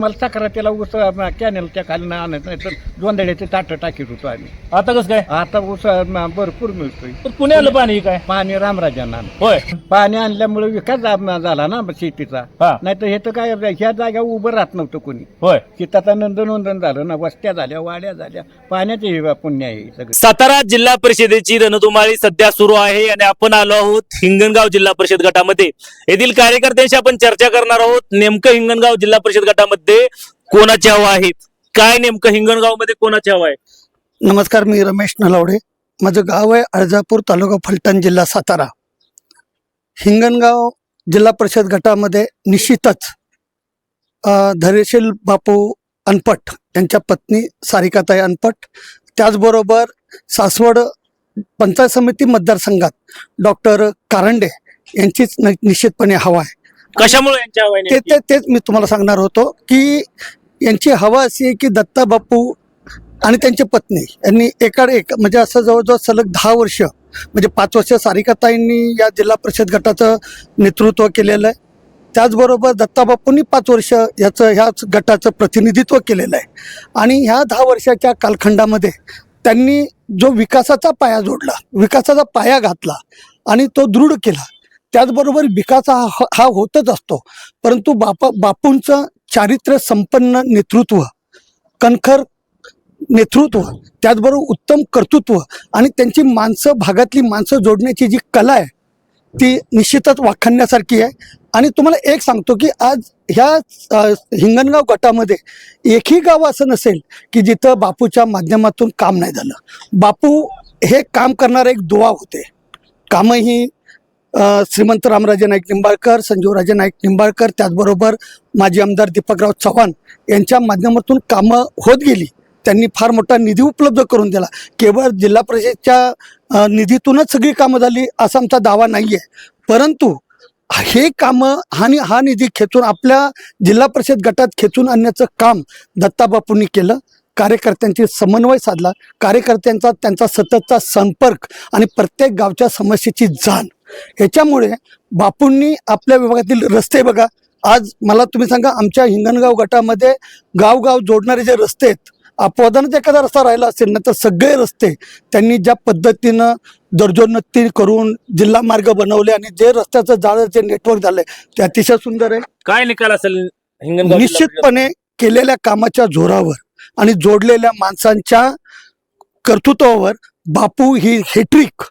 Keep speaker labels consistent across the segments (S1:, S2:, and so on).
S1: मला चक्रातीला ऊस अं, कॅनेलच्या खाली नाही आणत नाही तर जोंधळ्याचे ताटं टाकीत होतो आम्ही.
S2: आता कसं काय?
S1: आता ऊस अं, भरपूर मिळतोय.
S2: तर पुणे आलं पाणी काय?
S1: पाणी रामराजांना आणलं.
S2: होय.
S1: पाणी आणल्यामुळे विकास झाला ना शेतीचा.
S2: हा.
S1: नाही तर हे तर काय ह्या जागा उभं राहत नव्हतं कोणी.
S2: होय.
S1: शेताचा नंदनवंदन झालं ना वस्त्या झाल्या वाड्या झाल्या पाण्याचे हे पुण्य आहे हे सगळं.
S2: सातारा जिल्हा परिषदेची रणधुमाळी सध्या सुरू आहे आणि आपण आलो आहोत हिंगणगाव जिल्हा परिषद गटामध्ये. येथील कार्यकर्त्यांशी आपण चर्चा करणार आहोत. नेमकं हिंगणगाव जिल्हा परिषद गटामध्ये कोणाची हवा आहे? काय नेमकं हिंगणगावमध्ये कोणाची हवा आहे?
S3: नमस्कार मी रमेश नलावडे. माझं गाव आहे अळजापूर तालुका फलटण जिल्हा सातारा. हिंगणगाव जिल्हा परिषद गटामध्ये निश्चितच अ, धैर्यशील बापू अनपट यांच्या पत्नी सारिकाताई अनपट त्याचबरोबर सासवड पंचायत समिती मतदारसंघात डॉक्टर कारंडे यांचीच निश्चितपणे हवा आहे.
S2: कशामुळे यांची हवा आहे
S3: ते? ते तेच मी तुम्हाला सांगणार होतो की यांची हवा अशी आहे की दत्ता बापू आणि त्यांची पत्नी. यांनी एकाड एक म्हणजे असं जवळजवळ सलग दहा वर्ष म्हणजे पाच वर्ष सारिकाताईंनी या जिल्हा परिषद गटाचं नेतृत्व केलेलं आहे. त्याचबरोबर दत्ता बापूंनी पाच वर्ष याचं ह्याच गटाचं प्रतिनिधित्व केलेलं आहे. आणि ह्या दहा वर्षाच्या कालखंडामध्ये त्यांनी जो विकासाचा पाया जोडला विकासाचा पाया घातला आणि तो दृढ केला त्याचबरोबर विकास हा हा होतच असतो. परंतु बापा बापूंचं चारित्र्य संपन्न नेतृत्व कणखर नेतृत्व त्याचबरोबर उत्तम कर्तृत्व आणि त्यांची माणसं भागातली माणसं जोडण्याची जी कला आहे ती निश्चितच वाखाणण्यासारखी आहे. आणि तुम्हाला एक सांगतो की आज ह्या हिंगणगाव गटामध्ये एकही गाव असं नसेल की जिथं बापूच्या माध्यमातून काम नाही झालं. बापू हे काम करणारे एक दुवा होते. कामही ही श्रीमंत रामराजे नाईक निंबाळकर संजीवराजे नाईक निंबाळकर त्याचबरोबर माजी आमदार दीपकराव चव्हाण यांच्या माध्यमातून कामं होत गेली. त्यांनी फार मोठा निधी उपलब्ध करून दिला. केवळ जिल्हा परिषदच्या निधीतूनच सगळी कामं झाली असा आमचा दावा नाही आहे परंतु हे कामं आणि हा निधी खेचून आपल्या जिल्हा परिषद गटात खेचून आणण्याचं काम दत्ताबापूंनी केलं. कार्यकर्त्यांची समन्वय साधला. कार्यकर्त्यांचा त्यांचा सततचा संपर्क आणि प्रत्येक गावच्या समस्येची जाण. ह्याच्यामुळे बापूंनी आपल्या विभागातील रस्ते बघा. आज मला तुम्ही सांगा आमच्या हिंगणगाव गटामध्ये गावगाव जोडणारे जे रस्ते आहेत अपवादानच एखादा रस्ता राहिला असेल ना तर सगळे रस्ते त्यांनी ज्या पद्धतीनं दर्जोन्नती करून जिल्हा मार्ग बनवले आणि जे रस्त्याचं जाळं जे नेटवर्क झालंय ते अतिशय सुंदर आहे.
S2: काय निकाल असेल?
S3: निश्चितपणे केलेल्या कामाच्या जोरावर. आणि जोडलेल्या माणसांच्या कर्तृत्वावर बापू ही हेट्रिक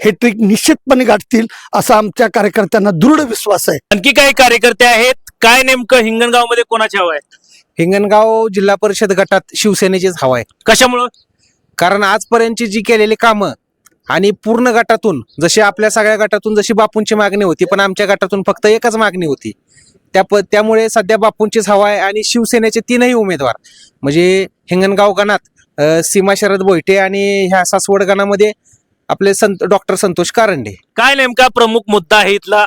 S3: हेट्रिक निश्चितपणे गाठतील असा आमच्या कार्यकर्त्यांना दृढ विश्वास आहे.
S2: आणखी काही कार्यकर्ते आहेत? काय नेमकं हिंगणगावमध्ये कोणाची हवा आहे?
S4: हिंगणगाव जिल्हा परिषद गटात शिवसेनेचीच हवा आहे.
S2: कशामुळं?
S4: कारण आजपर्यंतची जी केलेली कामं आणि पूर्ण गटातून जशी आपल्या सगळ्या गटातून जशी बापूंची मागणी होती पण आमच्या गटातून फक्त एकच मागणी होती. त्या प त्यामुळे सध्या बापूंचीच हवा आहे आणि शिवसेनेचे तीनही उमेदवार म्हणजे हिंगणगाव गणात सीमा शरद बोईटे आणि ह्या सासवड गणामध्ये आपले संत डॉक्टर संतोष कारंडे.
S2: काय नेमका प्रमुख मुद्दा आहे इथला?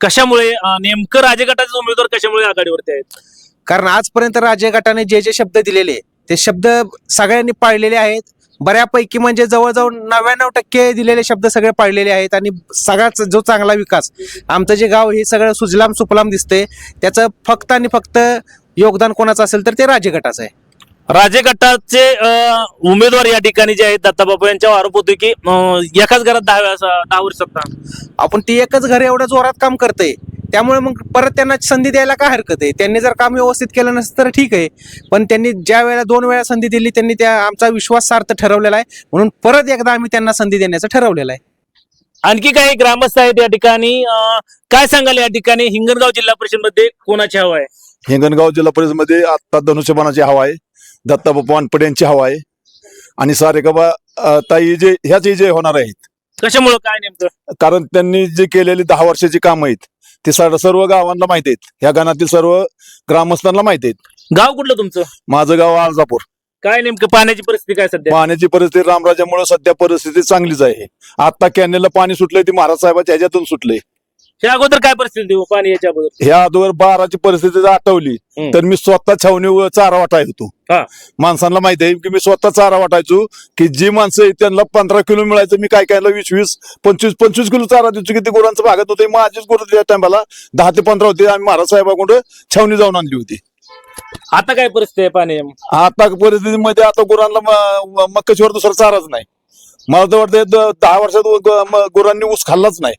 S2: कशामुळे नेमकं राजगटाचे उमेदवार कशामुळे आघाडीवरती आहेत?
S4: कारण आजपर्यंत राज्य गटाने जे जे शब्द दिलेले ते शब्द सगळ्यांनी पाळलेले आहेत. बऱ्यापैकी म्हणजे जवळजवळ नव्याण्णव टक्के दिलेले शब्द सगळे पाळलेले आहेत आणि सगळ्याच जो चांगला विकास आमचं जे गाव हे सगळं सुजलाम सुफलाम दिसतंय त्याचं फक्त आणि फक्त योगदान कोणाचं असेल तर ते राज्य गटाचं आहे.
S2: राजगटाचे अं, उमेदवार या ठिकाणी जे आहेत दत्ताबाबू यांच्यावर आरोप होतो की एकाच घरात दहा वेळा दहा वर्ष
S4: आपण ती एकच घर एवढं जोरात काम करतंय. त्यामुळे मग परत त्यांना संधी द्यायला काय हरकत आहे? त्यांनी जर काम व्यवस्थित केलं नसतं तर ठीक आहे. पण त्यांनी ज्या वेळेला दोन वेळा संधी दिली त्यांनी त्या आमचा विश्वास सार्थ ठरवलेला आहे. म्हणून परत एकदा आम्ही त्यांना संधी देण्याचं ठरवलेलं आहे.
S2: आणखी काही ग्रामस्थ आहेत या ठिकाणी. अं, काय सांगाल या ठिकाणी? हिंगणगाव जिल्हा परिषदमध्ये कोणाची हवा आहे?
S5: हिंगणगाव जिल्हा परिषदमध्ये आता धनुष्यबाणाची हवा आहे. दत्ताबापू वानपडे यांची हवा आहे. आणि सारेगाबा अ, ताई जे ह्याच जे होणार आहेत.
S2: कशामुळे काय नेमकं?
S5: कारण त्यांनी जे केलेली दहा वर्षाची कामं आहेत. ते सर- सर्व गावांना माहीत आहेत. ह्या गावातील सर्व ग्रामस्थांना माहीत आहेत.
S2: गाव कुठलं तुमचं?
S5: माझं गाव आळजापूर.
S2: काय नेमकं पाण्याची परिस्थिती काय सध्या?
S5: पाण्याची परिस्थिती रामराजामुळे सध्या परिस्थिती चांगलीच आहे. आता कॅनेलला पाणी सुटलंय ती महाराज साहेबाच्या ह्याच्यातून सुटलंय.
S2: ह्या अगोदर काय परिस्थिती होती? पाणी याच्या अगोदर.
S5: ह्या अगोदर बाराची परिस्थिती जर आठवली
S2: हम्म.
S5: तर मी स्वतः छावणी चारा वाटाय होतो.
S2: हा.
S5: माणसांना माहिती आहे की मी स्वतः चारा वाटायचो की जी माणसं आहेत, त्यांना पंधरा किलो मिळायचं मी काय काय वीस वीस पंचवीस पंचवीस किलो चारा द्यायचो किती गुरांचं भागत होते माझीच गुरु त्या टायमाला दहा ते पंधरा होते आम्ही महाराज साहेबाकडून छावणी जाऊन आणली होती.
S2: आता काय परिस्थिती आहे पाणी?
S5: आता परिस्थितीमध्ये आता गुरांना म- म- मक्याशिवाय दुसरा चाराच नाही. मला तर वाटतं द- दहा वर्षात ग- म- गुरांनी ऊस खाल्लाच नाही.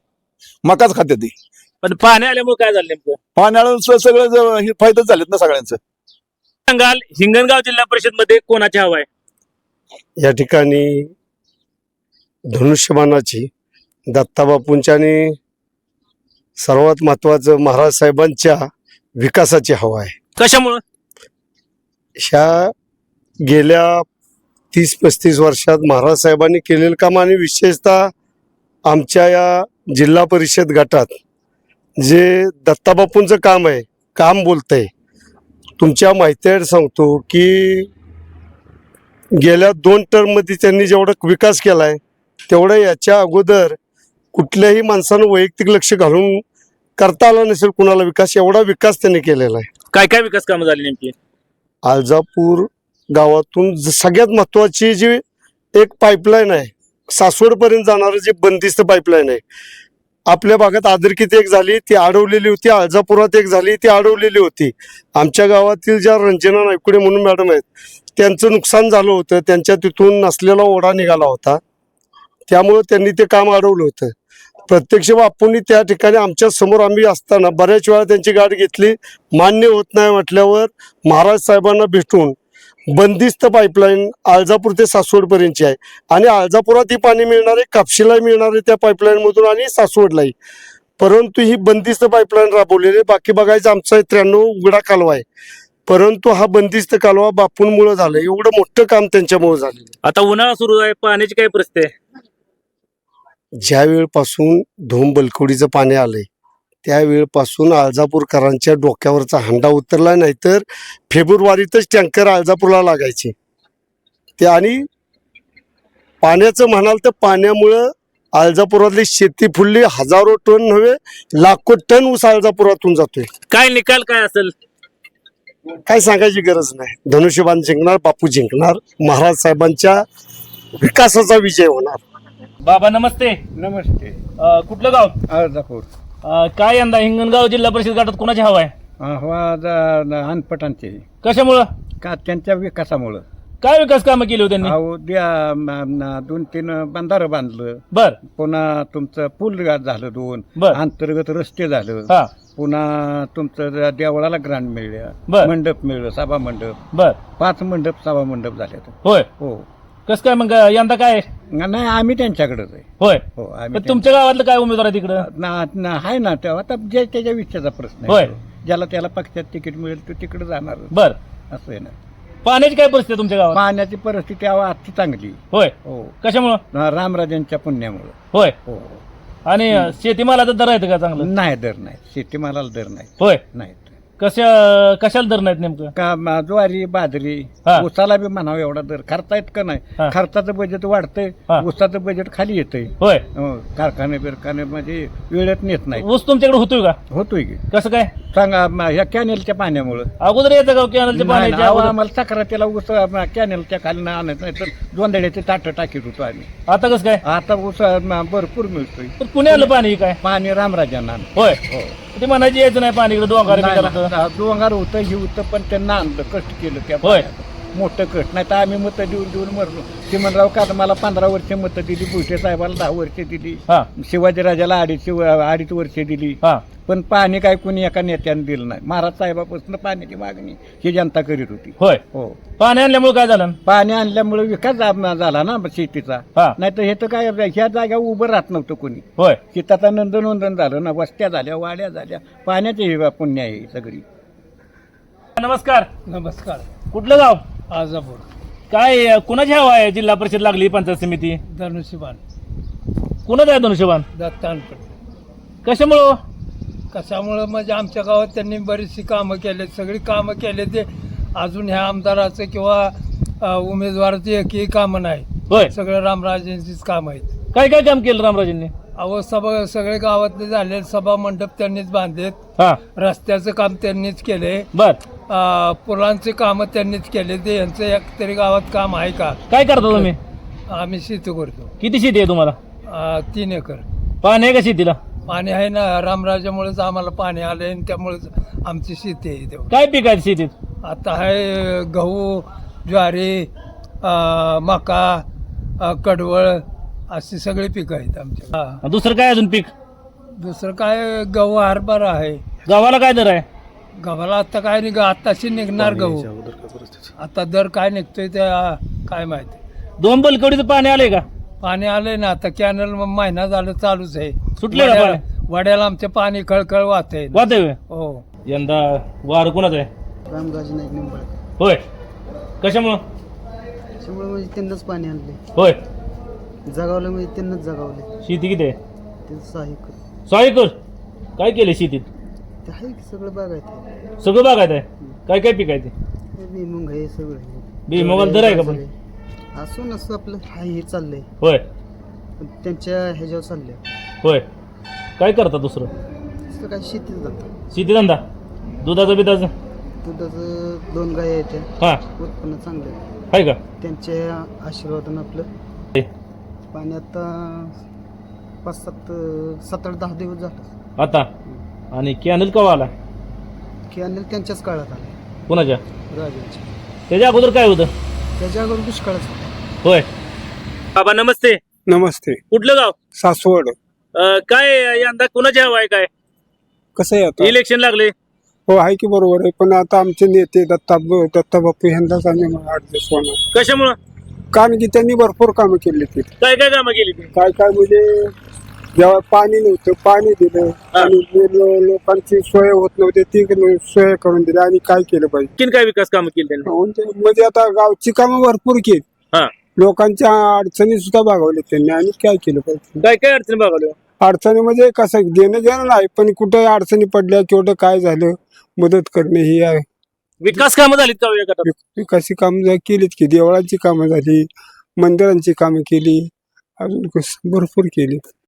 S5: मकाच खाते ती.
S2: पण पाणी आल्यामुळे काय झालं नेमकं?
S5: पाण्याला सगळं ज- हे फायदेच झालेत ना सगळ्यांचं.
S2: सांगाल हिंगणगाव जिल्हा परिषदमध्ये कोणाची हवा आहे?
S6: या ठिकाणी धनुष्यबाणाची दत्ताबापूंच्या आणि सर्वात महत्वाचं महाराज साहेबांच्या विकासाची हवा आहे.
S2: कशामुळं?
S6: ह्या गेल्या तीस पस्तीस वर्षात महाराज साहेबांनी केलेलं काम आणि विशेषतः आमच्या या जिल्हा परिषद गटात जे दत्ताबापूंचं काम आहे काम बोलतंय तुमच्या माहितीवर सांगतो की गेल्या दोन टर्ममध्ये त्यांनी जेवढा विकास केलाय तेवढं याच्या अगोदर कुठल्याही माणसानं वैयक्तिक लक्ष घालून करता आला नसेल कुणाला विकास एवढा विकास त्यांनी केलेला आहे.
S2: काय काय विकास कामं झाली नेमकी?
S6: आळजापूर गावातून ज- सगळ्यात महत्वाची जी एक पाईपलाईन आहे सासवडपर्यंत जाणारं जे बंदिस्त पाईपलाईन आहे आपल्या भागात आदरकीत एक झाली ती अडवलेली होती आळजापुरात एक झाली ती अडवलेली होती. आमच्या गावातील ज्या रंजना नायकुडे म्हणून मॅडम आहेत त्यांचं नुकसान झालं होतं त्यांच्या तिथून नसलेला ओढा निघाला होता. त्यामुळं त्यांनी ते काम अडवलं होतं. प्रत्यक्ष बापूंनी त्या ठिकाणी आमच्यासमोर आम्ही असताना बऱ्याच वेळा त्यांची गाठ घेतली. मान्य होत नाही म्हटल्यावर महाराज साहेबांना भेटून बंदिस्त पाईपलाईन आळजापूर ते सासवडपर्यंतची आहे. आणि आळजापुरात ही पाणी मिळणार आहे कापशीला मिळणार आहे त्या पाईपलाईन मधून आणि सासवडलाही. परंतु ही बंदिस्त पाईपलाईन राबवलेली आहे बाकी बघायचं आमचा त्र्याण्णव उघडा कालवा आहे. परंतु हा बंदिस्त कालवा बापूंमुळे झालं एवढं मोठं काम त्यांच्यामुळे आहे.
S2: आता उन्हाळा सुरू आहे पाण्याची काय परिस्थिती आहे?
S6: ज्या वेळपासून धोम बलकवडीचं पाणी आलंय त्या वेळपासून आळजापूरकरांच्या डोक्यावरचा हंडा उतरला नाहीतर फेब्रुवारीतच टँकर आळजापूरला लागायचे. ते आणि पाण्याचं म्हणाल तर पाण्यामुळं आळजापुरातली शेती फुलली हजारो टन नव्हे लाखो टन ऊस आळजापुरातून जातोय.
S2: काय निकाल काय असेल?
S6: काय सांगायची गरज नाही. धनुष्यबाण जिंकणार बापू जिंकणार महाराज साहेबांच्या विकासाचा विजय होणार.
S2: बाबा नमस्ते.
S1: नमस्ते.
S2: अं, कुठलं गाव?
S1: अर्धापूर
S2: अं, काय यंदा हिंगणगाव जिल्हा परिषद गटात कोणाची हवा आहे?
S1: हवा अनपटांचे.
S2: कशामुळं?
S1: का त्यांच्या विकासामुळं.
S2: काय विकास कामं केली होती त्यांनी?
S1: अहो द्या म- म- दोन तीन बंधारं बांधलं.
S2: बर.
S1: पुन्हा तुमचं पूल झालं दोन.
S2: बर.
S1: अंतर्गत रस्ते झालं.
S2: हा.
S1: पुन्हा तुमचं देवळाला ग्रांट मिळल्या
S2: बर.
S1: मंडप मिळलं सभा मंडप.
S2: बर.
S1: पाच मंडप सभा मंडप झाले
S2: होय.
S1: हो.
S2: कस काय मग यंदा काय?
S1: नाही आम्ही त्यांच्याकडेच आहे.
S2: होय.
S1: हो आम्ही
S2: पण तुमच्या गावातलं काय उमेदवार आहे तिकडं?
S1: त्यांच्या- ना- ना- आहे ना तेव्हा आता जे त्याच्या विषयाचा प्रश्न
S2: होय.
S1: आहे ज्याला त्याला पक्षात तिकीट मिळेल तो तिकडे जाणार.
S2: बर.
S1: असं आहे ना.
S2: पाण्याची काय परिस्थिती आहे तुमच्या गावात?
S1: पाण्याची परिस्थिती अहो आजची चांगली.
S2: होय.
S1: हो.
S2: कशामुळं?
S1: रामराजांच्या पुण्यामुळं.
S2: होय.
S1: हो.
S2: आणि शेतीमालाचा दर आहे का चांगलं?
S1: नाही दर नाही. शेतीमालाला दर नाही.
S2: होय.
S1: नाही.
S2: कशा कशाला दर नाहीत नेमकं?
S1: का म- ज्वारी बाजरी
S2: हा.
S1: उसाला बी म्हणावं एवढा दर. खर्चा येत का नाही?
S2: हा.
S1: खर्चाचं बजेट वाढतंय
S2: हा.
S1: उसाचं बजेट खाली येतंय.
S2: होय.
S1: हो, कारखाने बिरखाने म्हणजे वेळेत नेत नाही
S2: ऊस तुमच्याकडे होतोय का?
S1: होतोय की.
S2: कसं काय?
S1: सांगा म- ह्या कॅनेलच्या पाण्यामुळं.
S2: अगोदर येतं का कॅनलच्या
S1: नाही
S2: पाण्याच्या
S1: ना, अहो,
S2: अगोदर?
S1: आम्हाला सक्रातीला ऊस म- कॅनेलच्या खाली आणत नाही तर जोंदड्याचे ताट टाकीत होतो आम्ही.
S2: आता कसं काय?
S1: आता ऊस म- भरपूर मिळतोय.
S2: तर पुण्याला पाणी काय?
S1: पाणी रामराजांना आणलं.
S2: होय.
S1: हो.
S2: ते म्हणायचे यायचं नाही पाणी इकडे डोंगर
S1: नाही
S2: बिंगर
S1: ना, डोंगर होतं हे होतं पण त्यांना आणलं कष्ट केलं. त्या
S2: होय.
S1: पाण्यात. मोठं कष्ट. नाही तर आम्ही मतं देऊन देऊन मरलो. चिमणराव का मला पंधरा वर्ष मतं दिली भुटे साहेबाला दहा वर्ष दिली.
S2: हा.
S1: शिवाजीराजाला अडीच अडीच वर्ष दिली.
S2: हा.
S1: पण पाणी काय कोणी एका नेत्याने दिलं नाही. महाराज साहेबापासून पाण्याची मागणी ही जनता करीत होती.
S2: होय.
S1: हो.
S2: पाणी आणल्यामुळे काय झालं?
S1: पाणी आणल्यामुळे विकास झाला ना शेतीचा.
S2: हा.
S1: नाही तर हे तर काय ह्या जागा उभं राहत नव्हतं कोणी.
S2: होय.
S1: शेताचा नंदनवंदन झालं ना वस्त्या झाल्या वाड्या झाल्या. पाण्याची ही पुण्य आहे ही सगळी.
S2: नमस्कार.
S7: नमस्कार.
S2: कुठलं गाव?
S7: आजापूर.
S2: काय अं, कुणाची हवा आहे? जिल्हा परिषद लागली पंचायत समिती?
S7: धनुष्यबाण.
S2: कुणाचं आहे धनुष्यबाण?
S7: दत्तानपट
S2: कशामुळं?
S7: कशामुळं? म्हणजे आमच्या गावात त्यांनी बरीचशी कामं केलेत. सगळी कामं केले ते अजून ह्या आमदाराचं किंवा उमेदवाराची एकही कामं नाही. सगळं रामराजेंचीच कामं आहेत.
S2: काय काय काम केलं रामराजेंनी?
S7: अहो सभा सगळे गावातले झाले. सभा मंडप त्यांनीच बांधलेत. रस्त्याचं काम त्यांनीच केले.
S2: बर.
S7: पुलांचे कामं त्यांनीच केले. ते यांचं एक तरी गावात काम आहे का?
S2: काय करता तुम्ही?
S7: आम्ही शेती करतो.
S2: किती शेती आहे तुम्हाला?
S7: तीन एकर.
S2: पाणी आहे का शेतीला?
S7: पाणी आहे ना रामराजामुळेच आम्हाला पाणी आले आणि त्यामुळेच आमची शेती आहे तेव्हा
S2: काय पीक आहे शेतीत?
S7: आता आहे गहू ज्वारी अं, मका अं, कडवळ अशी सगळी पिकं आहेत आमच्या हा.
S2: दुसरं काय अजून पीक?
S7: दुसरं काय गहू हरभरा आहे.
S2: गावाला काय दर आहे?
S7: गव्हाला आता काय निघ आताशी निघणार गहू. आता दर काय निघतोय त्या काय माहिती.
S2: दोन बलकवडीचं पाणी आलंय का?
S7: पाणी आलंय ना आता कॅनल महिना झालं चालूच आहे.
S2: सुटले का
S7: वड्याला-
S2: पाणी?
S7: वड्याला आमचे पाणी कळकळ वाहते
S2: वाहतंय?
S7: हो.
S2: यंदा वार कोणाच आहे?
S8: रामराज नाईक निंबाळकर.
S2: होय. कशामुळं?
S8: त्याच्यामुळे म्हणजे त्यांनाच पाणी आणले
S2: होय.
S8: जगावलं म्हणजे त्यांनाच जगावले
S2: शेती किती आहे?
S8: ते सहाय्यक.
S2: सॉरी कर काय केले शेतीत?
S8: ते आहे की सगळं बागायत
S2: सगळं बागायत आहे? काय काय पीक आहे ते?
S8: भुईमुंग आहे सगळं.
S2: बी मोबाईल दर आहे का पण?
S8: असो नसं आपलं हाय हे चाललंय.
S2: होय.
S8: त्यांच्या ह्याच्यावर चाललंय.
S2: होय. काय करता दुसरं?
S8: काय शेतीच जातं.
S2: शेती धंदा दुधाचं बिधाचं?
S8: दुधाचं दोन गाय आहेत. त्या
S2: हा.
S8: उत्पन्न चांगलं आहे.
S2: आहे का?
S8: त्यांच्या आशीर्वादानं आपलं. पाणी आता पाच सात सात आठ दहा दिवस झालं.
S2: आता? आणि कॅनल कवा आला?
S8: कॅनल त्यांच्याच काळात आले.
S2: कोणाच्या?
S8: राजांच्या.
S2: त्याच्या अगोदर काय होतं?
S8: त्याच्या अगोदर दुष्काळच होता.
S2: होय. बाबा नमस्ते.
S9: नमस्ते.
S2: कुठलं गाव?
S9: सासवड.
S2: अं, काय यंदा कुणाची हवा आहे काय?
S9: कसं आहे आता?
S2: इलेक्शन लागले.
S9: हो आहे की बरोबर आहे पण आता आमचे नेते दत्ता दत्ता बापू यांनाच आम्ही ऍडजस्ट होणार.
S2: कशामुळं?
S9: कारण की त्यांनी भरपूर कामं केली ती.
S2: काय काय कामं केली ती?
S9: काय काय म्हणजे जेव्हा पाणी नव्हतं पाणी दिलं
S2: हा.
S9: आणि जे लो- लोकांची सोय होत नव्हती ती सोय करून दिली आणि काय केलं पाहिजे.
S2: आणखीन काय विकास कामं केली त्यांनी?
S9: म्हणजे म्हणजे आता गावची कामं भरपूर केली.
S2: हा.
S9: लोकांच्या अडचणी सुद्धा भागवल्या त्यांनी. आणि काय केलं पाहिजे?
S2: काय काय अडचणी बघावल्या
S9: अडचणी म्हणजे कसं देणं घेणं नाही पण कुठं अडचणी पडल्या केवढं काय झालं मदत करणे ही आहे.
S2: विकास कामं झालीत का या गटात
S9: विक- विकासी कामं केलीत की देवळांची कामं झाली मंदिरांची कामं केली अजून कसं भरपूर केली